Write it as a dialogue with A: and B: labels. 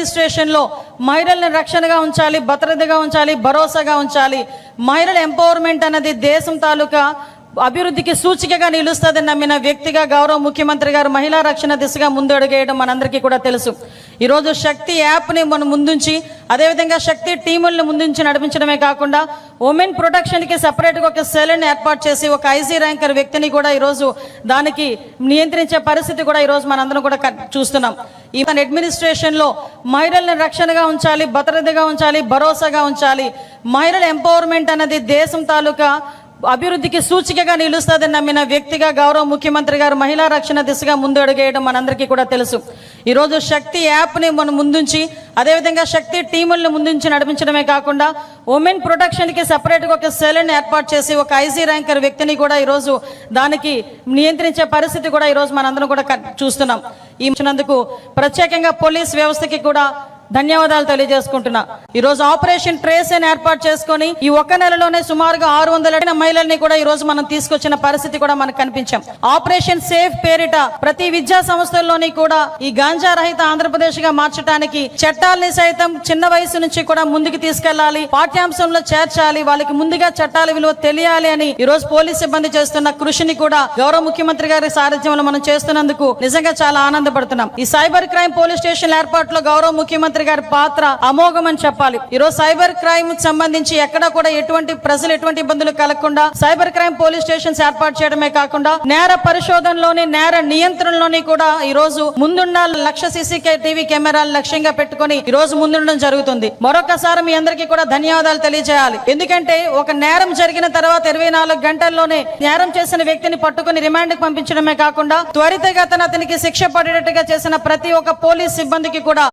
A: అడ్మినిస్ట్రేషన్లో మహిళల్ని రక్షణగా ఉంచాలి భద్రతగా ఉంచాలి భరోసాగా ఉంచాలి. మహిళల ఎంపవర్మెంట్ అన్నది దేశం తాలూకా అభివృద్ధికి సూచికగా నిలుస్తుందని నమ్మిన వ్యక్తిగా గౌరవ ముఖ్యమంత్రి గారు మహిళా రక్షణ దిశగా ముందు అడుగేయడం మనందరికీ కూడా తెలుసు. ఈరోజు శక్తి యాప్ని మనం ముందుంచి అదేవిధంగా శక్తి టీముల్ని ముందుంచి నడిపించడమే కాకుండా ఉమెన్ ప్రొటెక్షన్కి సపరేట్గా ఒక సెల్ని ఏర్పాటు చేసి ఒక ఐసీ ర్యాంకర్ వ్యక్తిని కూడా ఈరోజు దానికి నియంత్రించే పరిస్థితి కూడా ఈరోజు మనందరం కూడా చూస్తున్నాం. ఈ మన అడ్మినిస్ట్రేషన్లో మహిళల్ని రక్షణగా ఉంచాలి భద్రతగా ఉంచాలి భరోసాగా ఉంచాలి. మహిళల ఎంపవర్మెంట్ అనేది దేశం తాలూకా అభివృద్ధికి సూచికగా నిలుస్తుందని నమ్మిన వ్యక్తిగా గౌరవ ముఖ్యమంత్రి గారు మహిళా రక్షణ దిశగా ముందు అడుగేయడం మనందరికీ కూడా తెలుసు. ఈరోజు శక్తి యాప్ని మనం ముందుంచి అదేవిధంగా శక్తి టీముల్ని ముందుంచి నడిపించడమే కాకుండా ఉమెన్ ప్రొటెక్షన్కి సపరేట్గా ఒక సెల్ని ఏర్పాటు చేసి ఒక ఐసీ ర్యాంకర్ వ్యక్తిని కూడా ఈరోజు దానికి నియంత్రించే పరిస్థితి కూడా ఈరోజు మనందరం కూడా చూస్తున్నాం. ఈ ఇచ్చినందుకు ప్రత్యేకంగా పోలీస్ వ్యవస్థకి కూడా ధన్యవాదాలు తెలియజేసుకుంటున్నా. ఈ రోజు ఆపరేషన్ ట్రేస్ అని ఏర్పాటు చేసుకొని ఈ ఒక్క నెలలోనే సుమారుగా ఆరు వందల మహిళల్ని కూడా ఈ రోజు మనం తీసుకొచ్చిన పరిస్థితి కూడా మనకు కనిపించాం. ఆపరేషన్ సేఫ్ పేరిట ప్రతి విద్యా సంస్థల్లోని కూడా ఈ గాంజా రహిత ఆంధ్రప్రదేశ్గా మార్చడానికి చట్టాలని సైతం చిన్న వయసు నుంచి కూడా ముందుకు తీసుకెళ్ళాలి పాఠ్యాంశంలో చేర్చాలి వాళ్ళకి ముందుగా చట్టాల విలువ తెలియాలి అని ఈ రోజు పోలీస్ సిబ్బంది చేస్తున్న కృషిని కూడా గౌరవ ముఖ్యమంత్రి గారి సారథ్యంలో మనం చేస్తున్నందుకు నిజంగా చాలా ఆనందపడుతున్నాం. ఈ సైబర్ క్రైమ్ పోలీస్ స్టేషన్ ఏర్పాటులో గౌరవ ముఖ్యమంత్రి గారి పాత్ర అమోఘమని చెప్పాలి. ఈ రోజు సైబర్ క్రైమ్కి సంబంధించి ఎక్కడ కూడా ఎటువంటి ప్రజలు ఎటువంటి ఇబ్బందులు కలగకుండా సైబర్ క్రైమ్ పోలీస్ స్టేషన్స్ ఏర్పాటు చేయడమే కాకుండా నేర పరిశోధనలోని నేర నియంత్రణలోని కూడా ఈ రోజు ముందున్న లక్ష సీసీ టీవీ కెమెరాలు లక్ష్యంగా పెట్టుకొని ఈ రోజు ముందుండడం జరుగుతుంది. మరొకసారి మీ అందరికీ కూడా ధన్యవాదాలు తెలియజేయాలి. ఎందుకంటే ఒక నేరం జరిగిన తర్వాత ఇరవై నాలుగు గంటల్లోనే నేరం చేసిన వ్యక్తిని పట్టుకుని రిమాండ్కి పంపించడమే కాకుండా త్వరితగతన అతనికి శిక్ష పడేటట్టుగా చేసిన ప్రతి ఒక్క పోలీస్ సిబ్బందికి కూడా